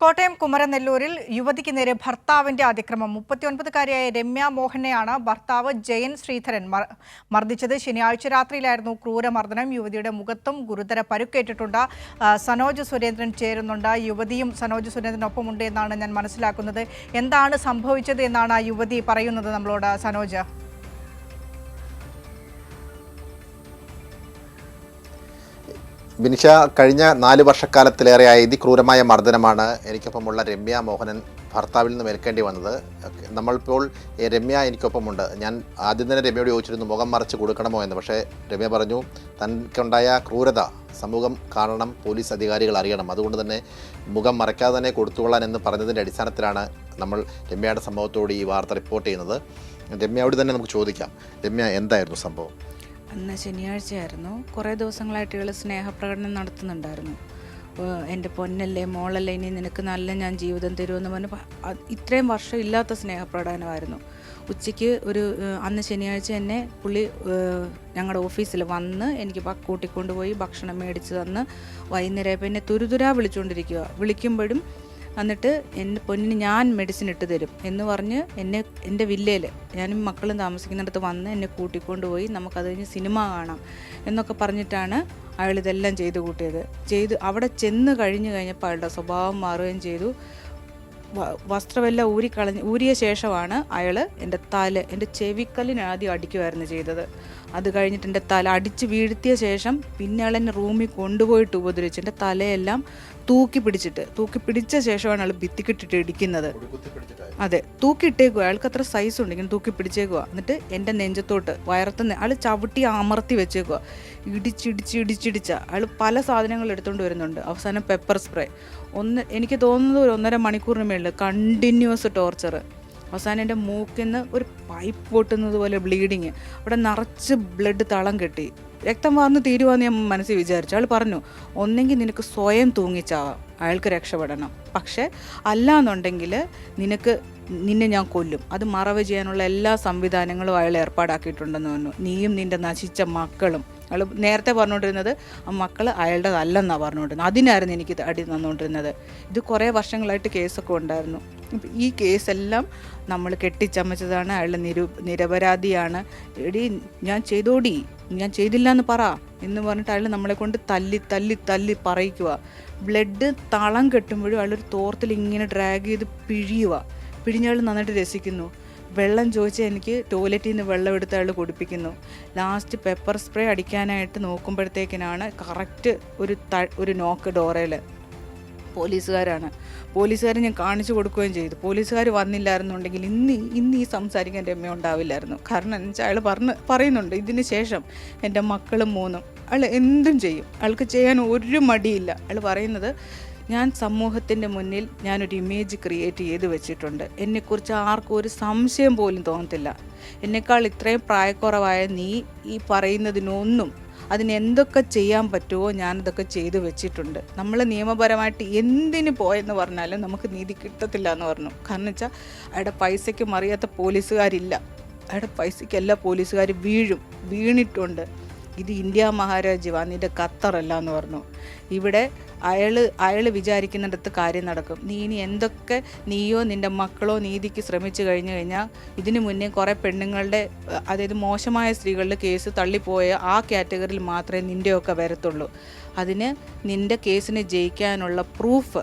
കോട്ടയം കുമരനെല്ലൂരിൽ യുവതിക്ക് നേരെ ഭർത്താവിന്റെ അതിക്രമം. മുപ്പത്തിയൊൻപതുകാരിയായ രമ്യ മോഹനെയാണ് ഭർത്താവ് ജയൻ ശ്രീധരൻ മർ- മർദ്ദിച്ചത്. ശനിയാഴ്ച രാത്രിയിലായിരുന്നു ക്രൂരമർദ്ദനം. യുവതിയുടെ മുഖത്തും ഗുരുതര പരുക്കേറ്റിട്ടുണ്ട്. സനോജ് സുരേന്ദ്രൻ ചേരുന്നുണ്ട്. യുവതിയും സനോജ് സുരേന്ദ്രനൊപ്പമുണ്ട് എന്നാണ് ഞാൻ മനസ്സിലാക്കുന്നത്. എന്താണ് സംഭവിച്ചത് എന്നാണ് ആ യുവതി പറയുന്നത് നമ്മളോട് സനോജ്? ബിനിഷ കഴിഞ്ഞ നാല് വർഷക്കാലത്തിലേറെയായി ഇതിക്രൂരമായ മർദ്ദനമാണ് എനിക്കൊപ്പമുള്ള രമ്യ മോഹനൻ ഭർത്താവിൽ നിന്ന് ഏൽക്കേണ്ടി വന്നത്. നമ്മളിപ്പോൾ രമ്യ എനിക്കൊപ്പമുണ്ട്. ഞാൻ ആദ്യം തന്നെ രമ്യയോട് ചോദിച്ചിരുന്നു മുഖം മറച്ച് കൊടുക്കണമോ? എന്ന്. പക്ഷേ രമ്യ പറഞ്ഞു തനിക്കുണ്ടായ ക്രൂരത സമൂഹം കാണണം പോലീസ് അധികാരികൾ അറിയണം. അതുകൊണ്ട് തന്നെ മുഖം മറയ്ക്കാതെ തന്നെ കൊടുത്തുകൊള്ളാൻ എന്ന് പറഞ്ഞതിന്റെ അടിസ്ഥാനത്തിലാണ് നമ്മൾ രമ്യയുടെ സംഭവത്തോട് ഈ വാർത്ത റിപ്പോർട്ട് ചെയ്യുന്നത്. രമ്യയോട് തന്നെ നമുക്ക് ചോദിക്കാം രമ്യ എന്തായിരുന്നു സംഭവം? അന്ന് ശനിയാഴ്ചയായിരുന്നു. കുറേ ദിവസങ്ങളായിട്ട് ഇവൾ സ്നേഹപ്രകടനം നടത്തുന്നുണ്ടായിരുന്നു. എന്റെ പൊന്നല്ലേ മോളല്ലേ ഇനി നിനക്ക് നല്ല ഞാൻ ജീവിതം തരുമെന്ന് പറഞ്ഞ് ഇത്രയും വർഷം ഇല്ലാത്ത സ്നേഹപ്രകടനമായിരുന്നു. ഉച്ചയ്ക്ക് ഒരു അന്ന് ശനിയാഴ്ച എന്നെ പുള്ളി ഞങ്ങളുടെ ഓഫീസിൽ വന്ന് എനിക്ക് കൂട്ടിക്കൊണ്ടുപോയി ഭക്ഷണം മേടിച്ച് തന്ന് വൈകുന്നേരം പിന്നെ തുരുതുരാ വിളിച്ചുകൊണ്ടിരിക്കുക വിളിക്കുമ്പോഴും എന്നിട്ട് എന്റെ പൊന്നിന് ഞാൻ മെഡിസിൻ ഇട്ട് തരും എന്ന് പറഞ്ഞ് എന്നെ എന്റെ വില്ലയിൽ ഞാനും മക്കളും താമസിക്കുന്നിടത്ത് വന്ന് എന്നെ കൂട്ടിക്കൊണ്ടുപോയി നമുക്കത് കഴിഞ്ഞ് സിനിമ കാണാം എന്നൊക്കെ പറഞ്ഞിട്ടാണ് അയാൾ ഇതെല്ലാം ചെയ്ത് കൂട്ടിയത്. ചെയ്ത് അവിടെ ചെന്ന് കഴിഞ്ഞ് കഴിഞ്ഞപ്പോൾ അയാളുടെ സ്വഭാവം മാറുകയും ചെയ്തു. വസ്ത്രമെല്ലാം ഊരിക്കളഞ്ഞ് ഊരിയ ശേഷമാണ് അയാൾ എന്റെ തല എന്റെ ചെവിക്കല്ലിന് ആദ്യം അടിക്കുമായിരുന്നു ചെയ്തത്. അത് കഴിഞ്ഞിട്ട് എന്റെ തല അടിച്ച് വീഴ്ത്തിയ ശേഷം പിന്നെ അയാൾ എന്നെ റൂമിൽ കൊണ്ടുപോയിട്ട് ഉപദ്രവിച്ചു. എന്റെ തലയെല്ലാം തൂക്കി പിടിച്ചിട്ട് തൂക്കി പിടിച്ച ശേഷമാണ് അയാൾ ഭിത്തിക്കിട്ടിട്ട് ഇടിക്കുന്നത്. അതെ തൂക്കിയിട്ടേക്കുക അയാൾക്ക് അത്ര സൈസ് ഉണ്ട് ഇങ്ങനെ തൂക്കി പിടിച്ചേക്കുക എന്നിട്ട് എന്റെ നെഞ്ചത്തോട്ട് വയറത്ത് അയാൾ ചവിട്ടി അമർത്തി വെച്ചേക്കുക ഇടിച്ചിടിച്ച് ഇടിച്ചിടിച്ച. അയാൾ പല സാധനങ്ങൾ എടുത്തുകൊണ്ട് വരുന്നുണ്ട്. അവസാനം പെപ്പർ സ്പ്രേ ഒന്ന് എനിക്ക് തോന്നുന്നത് ഒരു ഒന്നര മണിക്കൂറിന് മേളിൽ കണ്ടിന്യൂസ് ടോർച്ചർ അവസാനം എന്റെ മൂക്കിൽ നിന്ന് ഒരു പൈപ്പ് പൊട്ടുന്നത് പോലെ ബ്ലീഡിങ് അവിടെ നിറച്ച് ബ്ലഡ് തളം കെട്ടി. രക്തം വാർന്ന് തീരുവാന്ന് ഞാൻ മനസ്സിൽ വിചാരിച്ചു. അയാൾ പറഞ്ഞു ഒന്നെങ്കിൽ നിനക്ക് സ്വയം തൂങ്ങിച്ചാവാം അയാൾക്ക് രക്ഷപ്പെടണം. പക്ഷേ അല്ലാന്നുണ്ടെങ്കിൽ നിനക്ക് നിന്നെ ഞാൻ കൊല്ലും. അത് മറവ് ചെയ്യാനുള്ള എല്ലാ സംവിധാനങ്ങളും അയാൾ ഏർപ്പാടാക്കിയിട്ടുണ്ടെന്ന് പറഞ്ഞു. നീയും നിന്റെ നശിച്ച മക്കളും. അയാൾ നേരത്തെ പറഞ്ഞുകൊണ്ടിരുന്നത് ആ മക്കൾ അയാളുടേതല്ലെന്നാണ് പറഞ്ഞുകൊണ്ടിരുന്നത്. അതിനായിരുന്നു എനിക്ക് അടി തന്നുകൊണ്ടിരുന്നത്. ഇത് കുറേ വർഷങ്ങളായിട്ട് കേസൊക്കെ ഉണ്ടായിരുന്നു. അപ്പം ഈ കേസെല്ലാം നമ്മൾ കെട്ടിച്ചമച്ചതാണ്. അയാൾ നിരു നിരപരാധിയാണ്. എടി ഞാൻ ചെയ്തോടി. ഞാൻ ചെയ്തില്ല എന്ന് പറ എന്ന് പറഞ്ഞിട്ട് അയാൾ നമ്മളെ കൊണ്ട് തല്ലി തല്ലി തല്ലി പറയിക്കുക ബ്ലഡ് തളം കെട്ടുമ്പോഴും അയാളൊരു തോർത്തിൽ ഇങ്ങനെ ഡ്രാഗ് ചെയ്ത് പിഴിയുക പിഴിഞ്ഞയാൾ നന്നായിട്ട് രസിക്കുന്നു. വെള്ളം ചോദിച്ചാൽ എനിക്ക് ടോയ്ലറ്റിൽ നിന്ന് വെള്ളം എടുത്ത് അയാൾ കുടിപ്പിക്കുന്നു. ലാസ്റ്റ് പെപ്പർ സ്പ്രേ അടിക്കാനായിട്ട് നോക്കുമ്പോഴത്തേക്കിനാണ് കറക്റ്റ് ഒരു ത ഒരു നോക്ക് ഡോറയിൽ പോലീസുകാരാണ്. പോലീസുകാർ ഞാൻ കാണിച്ചു കൊടുക്കുകയും ചെയ്തു. പോലീസുകാർ വന്നില്ലായിരുന്നുണ്ടെങ്കിൽ ഇന്ന് ഇന്ന് ഈ സംസാരിക്കാൻ അമ്മ ഉണ്ടാവില്ലായിരുന്നു. കാരണം എന്ന് വെച്ചാൽ അയാൾ പറഞ്ഞ് പറയുന്നുണ്ട്. ഇതിന് ശേഷം എന്റെ മക്കളും മൂന്നും അയാൾ എന്തും ചെയ്യും. അയാൾക്ക് ചെയ്യാൻ ഒരു മടിയില്ല. അയാൾ പറയുന്നത് ഞാൻ സമൂഹത്തിന്റെ മുന്നിൽ ഞാനൊരു ഇമേജ് ക്രിയേറ്റ് ചെയ്ത് വെച്ചിട്ടുണ്ട്. എന്നെക്കുറിച്ച് ആർക്കും ഒരു സംശയം പോലും തോന്നത്തില്ല. എന്നെക്കാൾ ഇത്രയും പ്രായക്കുറവായ നീ ഈ പറയുന്നതിനൊന്നും അതിന് എന്തൊക്കെ ചെയ്യാൻ പറ്റുമോ ഞാനതൊക്കെ ചെയ്തു വെച്ചിട്ടുണ്ട്. നമ്മൾ നിയമപരമായിട്ട് എന്തിന് പോയെന്ന് പറഞ്ഞാലും നമുക്ക് നീതി കിട്ടത്തില്ല എന്ന് പറഞ്ഞു. കാരണം വെച്ചാൽ അയാളുടെ പൈസയ്ക്ക് മറിയാത്ത പോലീസുകാരില്ല. അയാളുടെ പൈസയ്ക്ക് എല്ലാ പോലീസുകാർ വീഴും. വീണിട്ടുണ്ട്. ഇത് ഇന്ത്യ മഹാരാജ്യമാണ് നിന്റെ ഖത്തറല്ല എന്ന് പറഞ്ഞു. ഇവിടെ അയാൾ അയാൾ വിചാരിക്കുന്നിടത്ത് കാര്യം നടക്കും. നീ ഇനി എന്തൊക്കെ നീയോ നിന്റെ മക്കളോ നീതിക്ക് ശ്രമിച്ചു കഴിഞ്ഞു കഴിഞ്ഞാൽ ഇതിനു മുന്നേ കുറേ പെണ്ണുങ്ങളുടെ അതായത് മോശമായ സ്ത്രീകളുടെ കേസ് തള്ളിപ്പോയ ആ കാറ്റഗറിയിൽ മാത്രമേ നിന്റെയൊക്കെ വരത്തുള്ളൂ. അതിന് നിന്റെ കേസിനെ ജയിക്കാനുള്ള പ്രൂഫ്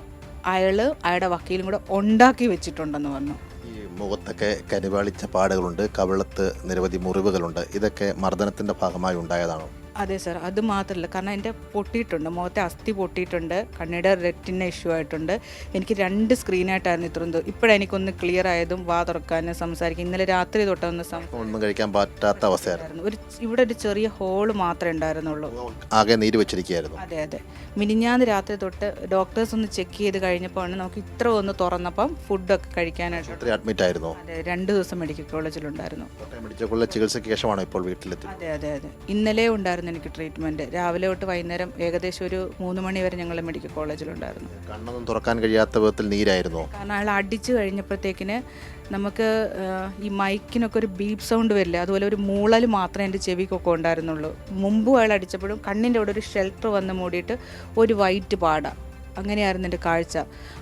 അയാൾ അയാളുടെ വക്കീലും കൂടെ ഉണ്ടാക്കി വെച്ചിട്ടുണ്ടെന്ന് പറഞ്ഞു. മുഖത്തൊക്കെ കരിവാളിച്ച പാടുകളുണ്ട്. കവിളത്ത് നിരവധി മുറിവുകളുണ്ട്. ഇതൊക്കെ മർദ്ദനത്തിന്റെ ഭാഗമായി ഉണ്ടായതാണോ? അതെ സാർ അത് മാത്രമല്ല കാരണം എന്റെ പൊട്ടിയിട്ടുണ്ട്. മുഖത്തെ അസ്ഥി പൊട്ടിയിട്ടുണ്ട്. കണ്ണിയുടെ റെറ്റിന് ഇഷ്യൂ ആയിട്ടുണ്ട്. എനിക്ക് രണ്ട് സ്ക്രീനായിട്ടായിരുന്നു ഇത്രയും ദൂ- ഇപ്പോഴാണ് എനിക്കൊന്ന് ക്ലിയർ ആയതും വാ തുറക്കാനും സംസാരിക്കും ഇന്നലെ രാത്രി തൊട്ടൊന്ന് ഒന്നും കഴിക്കാൻ പറ്റാത്ത അവസ്ഥയായിരുന്നു. ഒരു ഇവിടെ ഒരു ചെറിയ ഹോൾ മാത്രമേ ഉണ്ടായിരുന്നുള്ളൂ. ആകെ നീര് വെച്ചിരിക്കുകയായിരുന്നു. അതെ അതെ. മിനിഞ്ഞാന്ന് രാത്രി തൊട്ട് ഡോക്ടേഴ്സ് ഒന്ന് ചെക്ക് ചെയ്ത് കഴിഞ്ഞപ്പോൾ നമുക്ക് ഇത്ര ഒന്ന് തുറന്നപ്പം ഫുഡൊക്കെ കഴിക്കാനായിട്ട് ഇത്രയും അഡ്മിറ്റ് ആയിരുന്നു? അതെ രണ്ട് ദിവസം മെഡിക്കൽ കോളേജിലുണ്ടായിരുന്നു കോട്ടയം മെഡിക്കൽ കോളേജ് ചികിത്സയ്ക്ക് ശേഷമാണ് ഇപ്പോൾ വീട്ടിലെത്തി അതെ അതെ അതെ. ഇന്നലെ ഉണ്ടായിരുന്നു. എനിക്ക് ട്രീറ്റ്മെന്റ് രാവിലെ തൊട്ട് വൈകുന്നേരം ഏകദേശം ഒരു മൂന്ന് മണി വരെ ഞങ്ങൾ മെഡിക്കൽ കോളേജിലുണ്ടായിരുന്നു കണ്ണൊന്നും തുറക്കാൻ കഴിയാത്ത വിധത്തിൽ നീരായിരുന്നു. കാരണം അയാൾ അടിച്ചു കഴിഞ്ഞപ്പോഴത്തേക്കിന് നമുക്ക് ഈ മൈക്കിനൊക്കെ ഒരു ബീപ് സൗണ്ട് വരില്ല? അതുപോലെ ഒരു മൂളൽ മാത്രമേ എന്റെ ചെവിക്കൊക്കെ ഉണ്ടായിരുന്നുള്ളൂ. മുമ്പ് അയാൾ അടിച്ചപ്പോഴും കണ്ണിന്റെ അവിടെ ഒരു ഷെൽട്ടർ വന്ന് മൂടിയിട്ട് ഒരു വൈറ്റ് പാട. അങ്ങനെയായിരുന്നു എന്റെ കാഴ്ച.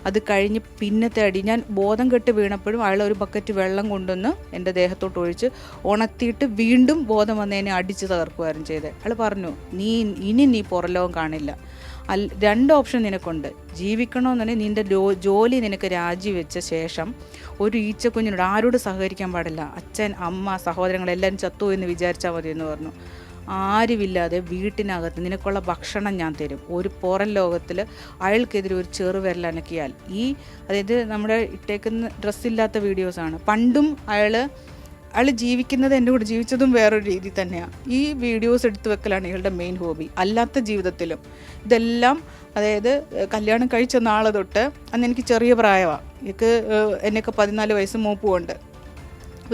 അത് കഴിഞ്ഞ് പിന്നത്തെ അടി ഞാൻ ബോധം കെട്ട് വീണപ്പോഴും അയാൾ ഒരു ബക്കറ്റ് വെള്ളം കൊണ്ടുവന്ന് എന്റെ ദേഹത്തോട്ട് ഒഴിച്ച് ഉണർത്തിയിട്ട് വീണ്ടും ബോധം വന്നതിനെ അടിച്ച് തകർക്കുമായിരുന്നു ചെയ്തത് അയാൾ പറഞ്ഞു നീ ഇനി നീ പുറലോകം കാണില്ല. അൽ രണ്ട് ഓപ്ഷൻ നിനക്കുണ്ട്. ജീവിക്കണമെന്നുണ്ടെങ്കിൽ നിന്റെ ജോലി നിനക്ക് രാജിവെച്ച ശേഷം ഒരു ഈച്ചക്കുഞ്ഞിനോട് ആരോട് സഹകരിക്കാൻ പാടില്ല. അച്ഛൻ അമ്മ സഹോദരങ്ങളെല്ലാവരും ചത്തു എന്ന് വിചാരിച്ചാൽ മതി എന്ന് പറഞ്ഞു. ആരുമില്ലാതെ വീട്ടിനകത്ത് നിനക്കുള്ള ഭക്ഷണം ഞാൻ തരും. ഒരു പുറം ലോകത്തിൽ അയാൾക്കെതിരെ ഒരു ചെറുവിരൽ അനക്കിയാൽ. ഈ അതായത് നമ്മുടെ ഇട്ടേക്കുന്ന ഡ്രസ്സില്ലാത്ത വീഡിയോസാണ് പണ്ടും അയാൾ അയാൾ ജീവിക്കുന്നത് എന്റെ കൂടെ ജീവിച്ചതും വേറൊരു രീതി തന്നെയാണ് ഈ വീഡിയോസ് എടുത്തു വെക്കലാണ് ഇയാളുടെ മെയിൻ ഹോബി അല്ലാത്ത ജീവിതത്തിലും. ഇതെല്ലാം അതായത് കല്യാണം കഴിച്ച നാളെ തൊട്ട് അന്ന് എനിക്ക് ചെറിയ പ്രായമാണ് എനിക്ക് എന്നൊക്കെ പതിനാല് വയസ്സ് മൂപ്പുമുണ്ട്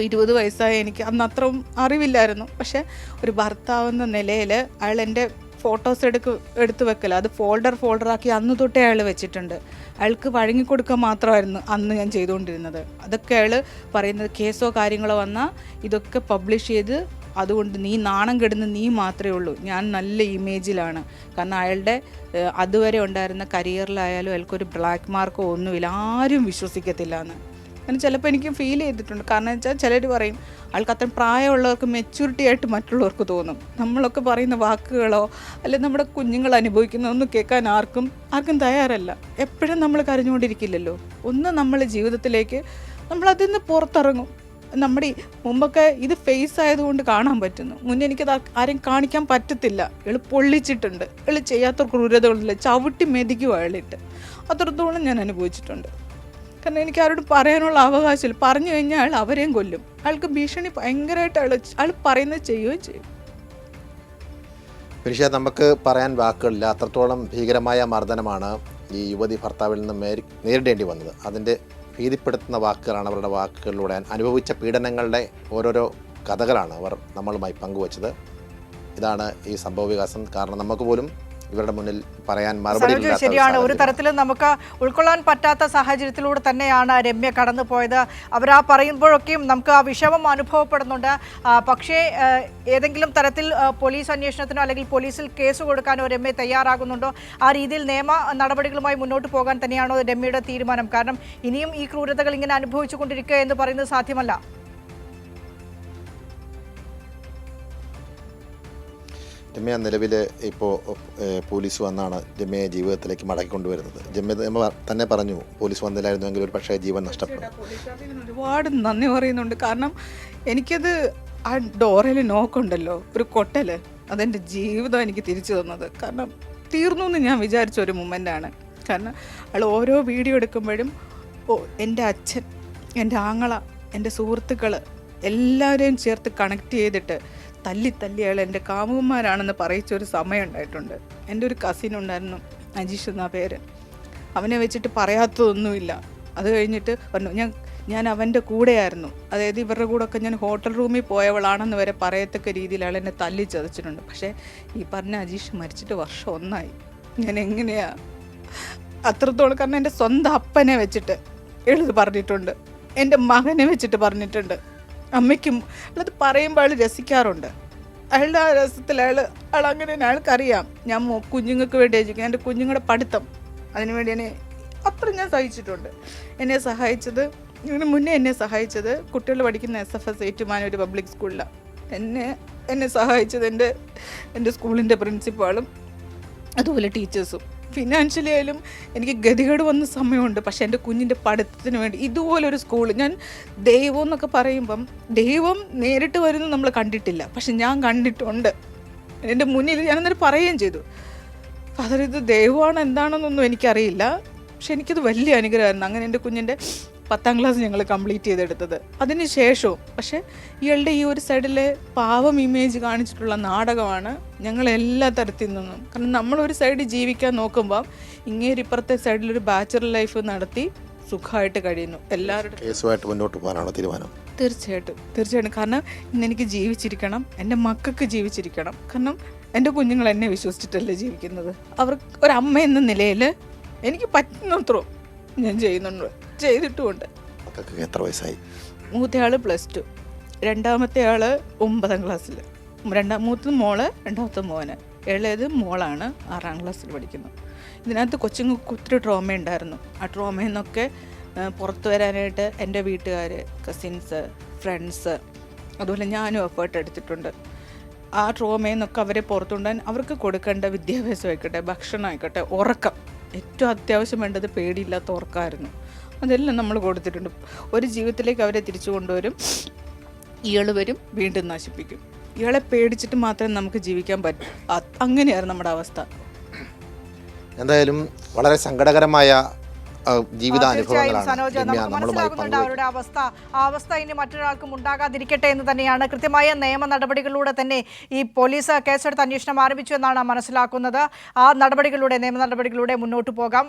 ഇരുപത് വയസ്സായ എനിക്ക് അന്ന് അത്രയും അറിവില്ലായിരുന്നു. പക്ഷേ ഒരു ഭർത്താവെന്ന നിലയിൽ അയാൾ എന്റെ ഫോട്ടോസ് എടുക്ക് എടുത്തു വെക്കല. അത് ഫോൾഡർ ഫോൾഡറാക്കി അന്ന് തൊട്ടേ അയാൾ വെച്ചിട്ടുണ്ട്. അയാൾക്ക് വഴങ്ങിക്കൊടുക്കുക മാത്രമായിരുന്നു അന്ന് ഞാൻ ചെയ്തുകൊണ്ടിരുന്നത്. അതൊക്കെ അയാൾ പറയുന്നത് കേസോ കാര്യങ്ങളോ വന്നാൽ ഇതൊക്കെ പബ്ലിഷ് ചെയ്ത് അതുകൊണ്ട് നീ നാണം കെടുന്ന നീ മാത്രമേ ഉള്ളൂ. ഞാൻ നല്ല ഇമേജിലാണ്. കാരണം അയാളുടെ അതുവരെ ഉണ്ടായിരുന്ന കരിയറിലായാലും അയാൾക്കൊരു ബ്ലാക്ക് മാർക്കോ ഒന്നുമില്ല. ആരും വിശ്വസിക്കത്തില്ല എന്ന് അങ്ങനെ ചിലപ്പോൾ എനിക്ക് ഫീൽ ചെയ്തിട്ടുണ്ട്. കാരണം വെച്ചാൽ ചിലർ പറയും ആൾക്ക് അത്രയും പ്രായമുള്ളവർക്ക് മെച്യൂരിറ്റി ആയിട്ട് മറ്റുള്ളവർക്ക് തോന്നും. നമ്മളൊക്കെ പറയുന്ന വാക്കുകളോ അല്ലെങ്കിൽ നമ്മുടെ കുഞ്ഞുങ്ങൾ അനുഭവിക്കുന്നതൊന്നും കേൾക്കാൻ ആർക്കും ആർക്കും തയ്യാറല്ല. എപ്പോഴും നമ്മൾ കരഞ്ഞുകൊണ്ടിരിക്കില്ലല്ലോ. ഒന്ന് നമ്മൾ ജീവിതത്തിലേക്ക് നമ്മളതിൽ നിന്ന് പുറത്തിറങ്ങും. നമ്മുടെ മുമ്പൊക്കെ ഇത് ഫേസ് ആയതുകൊണ്ട് കാണാൻ പറ്റുന്നു. മുന്നേ എനിക്കത് ആരും കാണിക്കാൻ പറ്റത്തില്ല. എൾ പൊള്ളിച്ചിട്ടുണ്ട്. എൾ ചെയ്യാത്ത ക്രൂരതകളില്ല ചവിട്ടി മെതിക്കും അയാളിട്ട് അത്രത്തോളം ഞാൻ അനുഭവിച്ചിട്ടുണ്ട്. കാരണം എനിക്ക് ആരോട് പറയാനുള്ള അവകാശമില്ല. പറഞ്ഞു കഴിഞ്ഞാൽ അയാൾ അവരെയും കൊല്ലും. അയാൾക്ക് ഭീഷണി ഭയങ്കരമായിട്ട് അയാൾ അയാൾ പറയുന്നത് ചെയ്യുകയും ചെയ്യും. പക്ഷേ നമുക്ക് പറയാൻ വാക്കുകളില്ല. അത്രത്തോളം ഭീകരമായ മർദ്ദനമാണ് ഈ യുവതി ഭർത്താവിൽ നിന്ന് മേരി നേരിടേണ്ടി വന്നത്. അതിന്റെ ഭീതിപ്പെടുത്തുന്ന വാക്കുകളാണ് അവരുടെ വാക്കുകളിലൂടെ അനുഭവിച്ച പീഡനങ്ങളുടെ ഓരോരോ കഥകളാണ് അവർ നമ്മളുമായി പങ്കുവച്ചത്. ഇതാണ് ഈ സംഭവ വികാസം കാരണം നമുക്ക് പോലും ഇവരുടെ മുന്നിൽ പറയാൻ മറുപടി ശരിയാണ്. ഒരു തരത്തിലും നമുക്ക് ഉൾക്കൊള്ളാൻ പറ്റാത്ത സാഹചര്യത്തിലൂടെ തന്നെയാണ് രമ്യ കടന്നു പോയത് അവരാ പറയുമ്പോഴൊക്കെയും നമുക്ക് ആ വിഷമം അനുഭവപ്പെടുന്നുണ്ട്. പക്ഷേ ഏതെങ്കിലും തരത്തിൽ പോലീസ് അന്വേഷണത്തിനോ അല്ലെങ്കിൽ പോലീസിൽ കേസ് കൊടുക്കാനോ രമ്യ തയ്യാറാകുന്നുണ്ടോ? ആ രീതിയിൽ നിയമ നടപടികളുമായി മുന്നോട്ട് പോകാൻ തന്നെയാണോ രമ്യയുടെ തീരുമാനം? കാരണം ഇനിയും ഈ ക്രൂരതകൾ ഇങ്ങനെ അനുഭവിച്ചുകൊണ്ടിരിക്കുക എന്ന് പറയുന്നത് സാധ്യമല്ല. രമ്യ നിലവിൽ ഇപ്പോൾ പോലീസ് വന്നാണ് രമ്യയെ ജീവിതത്തിലേക്ക് മടക്കിക്കൊണ്ടുവരുന്നത്. രമ്യ തന്നെ പറഞ്ഞു പോലീസ് വന്നില്ലായിരുന്നുവെങ്കിൽ ഒരു പക്ഷേ ജീവൻ നഷ്ടപ്പെടും. പോലീസുകാർക്ക് ഇതിന് ഒരുപാട് നന്ദി പറയുന്നുണ്ട്. കാരണം എനിക്കത് ആ ഡോറയിൽ നോക്കുണ്ടല്ലോ ഒരു കൊട്ടൽ. അതെന്റെ ജീവിതം എനിക്ക് തിരിച്ചു തന്നത്. കാരണം തീർന്നു എന്ന് ഞാൻ വിചാരിച്ച ഒരു മൊമെന്റാണ് കാരണം അയാൾ ഓരോ വീഡിയോ എടുക്കുമ്പോഴും ഓ എന്റെ അച്ഛൻ എന്റെ ആങ്ങള എന്റെ സുഹൃത്തുക്കൾ എല്ലാവരെയും ചേർത്ത് കണക്ട് ചെയ്തിട്ട് തല്ലി തല്ലി അയാൾ എന്റെ കാമുകന്മാരാണെന്ന് പറയിച്ച ഒരു സമയം ഉണ്ടായിട്ടുണ്ട്. എന്റെ ഒരു കസിൻ ഉണ്ടായിരുന്നു അജീഷ് എന്നാ പേര്. അവനെ വെച്ചിട്ട് പറയാത്തതൊന്നുമില്ല. അത് കഴിഞ്ഞിട്ട് പറഞ്ഞു ഞാൻ ഞാൻ അവന്റെ കൂടെയായിരുന്നു. അതായത് ഇവരുടെ കൂടെ ഒക്കെ ഞാൻ ഹോട്ടൽ റൂമിൽ പോയവളാണെന്ന് വരെ പറയത്തക്ക രീതിയിൽ അയാൾ എന്നെ തല്ലി ചതച്ചിട്ടുണ്ട്. പക്ഷേ ഈ പറഞ്ഞ അജീഷ് മരിച്ചിട്ട് വർഷം ഒന്നായി. ഞാൻ എങ്ങനെയാ? അത്രത്തോളം കാരണം എന്റെ സ്വന്തം അപ്പനെ വെച്ചിട്ട് എഴുതി പറഞ്ഞിട്ടുണ്ട്. എന്റെ മകനെ വെച്ചിട്ട് പറഞ്ഞിട്ടുണ്ട്. അമ്മയ്ക്കും അത് പറയുമ്പോൾ അയാൾ രസിക്കാറുണ്ട്. അയാളുടെ ആ രസത്തിൽ അയാൾ അയാൾ അങ്ങനെ തന്നെ അയാൾക്കറിയാം. ഞാൻ കുഞ്ഞുങ്ങൾക്ക് വേണ്ടി ആയിരിക്കും. എന്റെ കുഞ്ഞുങ്ങളുടെ പഠിത്തം അതിനുവേണ്ടി എന്നെ അത്ര ഞാൻ സഹിച്ചിട്ടുണ്ട്. എന്നെ സഹായിച്ചത് ഇതിന് മുന്നേ എന്നെ സഹായിച്ചത് കുട്ടികൾ പഠിക്കുന്ന എസ് എഫ് എസ് ഏറ്റുമാന ഒരു പബ്ലിക് സ്കൂളിലാണ് എന്നെ എന്നെ സഹായിച്ചത് എന്റെ എന്റെ സ്കൂളിന്റെ പ്രിൻസിപ്പാളും അതുപോലെ ടീച്ചേഴ്സും ഫിനാൻഷ്യലി ആയാലും എനിക്ക് ഗതികേട് വന്ന സമയമുണ്ട്. പക്ഷേ എന്റെ കുഞ്ഞിന്റെ പഠിത്തത്തിന് വേണ്ടി ഇതുപോലൊരു സ്കൂൾ ഞാൻ ദൈവം എന്നൊക്കെ പറയുമ്പം ദൈവം നേരിട്ട് വരുന്നത് നമ്മൾ കണ്ടിട്ടില്ല. പക്ഷെ ഞാൻ കണ്ടിട്ടുണ്ട്. എന്റെ മുന്നിൽ ഞാൻ അന്നേരം പറയുകയും ചെയ്തു. ഫാദർ ഇത് ദൈവമാണ് എന്താണെന്നൊന്നും എനിക്കറിയില്ല. പക്ഷെ എനിക്കത് വലിയ അനുഗ്രഹമായിരുന്നു. അങ്ങനെ എന്റെ കുഞ്ഞിന്റെ പത്താം ക്ലാസ് ഞങ്ങൾ കംപ്ലീറ്റ് ചെയ്തെടുത്തത്. അതിന് ശേഷവും പക്ഷേ ഇയാളുടെ ഈ ഒരു സൈഡിലെ പാവം ഇമേജ് കാണിച്ചിട്ടുള്ള നാടകമാണ് ഞങ്ങൾ എല്ലാ തരത്തിൽ നിന്നും. കാരണം നമ്മളൊരു സൈഡ് ജീവിക്കാൻ നോക്കുമ്പോൾ ഇങ്ങേര് ഇപ്പുറത്തെ സൈഡിലൊരു ബാച്ചുലർ ലൈഫ് നടത്തി സുഖമായിട്ട് കഴിയുന്നു. എല്ലാവരുടെ കേസുമായിട്ട് മുന്നോട്ട് പോകാനാണ് തീരുമാനം. തീർച്ചയായിട്ടും തീർച്ചയായിട്ടും. കാരണം ഇന്ന് എനിക്ക് ജീവിച്ചിരിക്കണം എന്റെ മക്കൾക്ക് ജീവിച്ചിരിക്കണം. കാരണം എന്റെ കുഞ്ഞുങ്ങൾ എന്നെ വിശ്വസിച്ചിട്ടല്ലേ ജീവിക്കുന്നത്? അവർക്ക് ഒരമ്മ എന്ന നിലയിൽ എനിക്ക് പറ്റുന്നത്രോ? ഞാൻ ചെയ്യുന്നുണ്ട്. ചെയ്തിട്ടുമുണ്ട്. മക്കൾക്ക് എത്ര വയസ്സായി? മൂത്തയാൾ പ്ലസ് ടു. രണ്ടാമത്തെ ആൾ ഒമ്പതാം ക്ലാസ്സിൽ രണ്ടാം മൂത്തത് മോൾ രണ്ടാമത്തെ മോന്. ഇളയത് മോളാണ് ആറാം ക്ലാസ്സിൽ പഠിക്കുന്നത്. ഇതിനകത്ത് കൊച്ചുങ്ങൾക്ക് ഒത്തിരി ട്രോമ ഉണ്ടായിരുന്നു. ആ ട്രോമയിൽ നിന്നൊക്കെ പുറത്തു വരാനായിട്ട് എന്റെ വീട്ടുകാർ കസിൻസ് ഫ്രണ്ട്സ് അതുപോലെ ഞാനും എഫേർട്ട് എടുത്തിട്ടുണ്ട്. ആ ട്രോമയിൽ നിന്നൊക്കെ അവരെ പുറത്തുകൊണ്ടാൻ അവർക്ക് കൊടുക്കേണ്ട വിദ്യാഭ്യാസം ആയിക്കോട്ടെ ഭക്ഷണം ആയിക്കോട്ടെ ഉറക്കം. ഏറ്റവും അത്യാവശ്യം വേണ്ടത് പേടിയില്ലാത്ത ഉറക്കമായിരുന്നു അതെല്ലാം നമ്മൾ കൊടുത്തിട്ടുണ്ട്. ഒരു ജീവിതത്തിലേക്ക് അവരെ തിരിച്ചു കൊണ്ടുവരും. ഇയാൾ വരും വീണ്ടും നശിപ്പിക്കും. ഇയാളെ പേടിച്ചിട്ട് മാത്രമേ നമുക്ക് ജീവിക്കാൻ പറ്റൂ. അങ്ങനെയായിരുന്നു നമ്മുടെ അവസ്ഥ. എന്തായാലും വളരെ സങ്കടകരമായ ജീവിതാനുഭവങ്ങളാണ്. സനോജ് നമുക്ക് മനസ്സിലാകുന്നുണ്ട് അവരുടെ അവസ്ഥ. ആ അവസ്ഥ ഇനി മറ്റൊരാൾക്കും ഉണ്ടാകാതിരിക്കട്ടെ എന്ന് തന്നെയാണ്. കൃത്യമായ നിയമ നടപടികളിലൂടെ തന്നെ ഈ പോലീസ് കേസെടുത്ത് അന്വേഷണം ആരംഭിച്ചു എന്നാണ് മനസ്സിലാക്കുന്നത്. ആ നടപടികളിലൂടെ നിയമ നടപടികളിലൂടെ മുന്നോട്ട് പോകാം.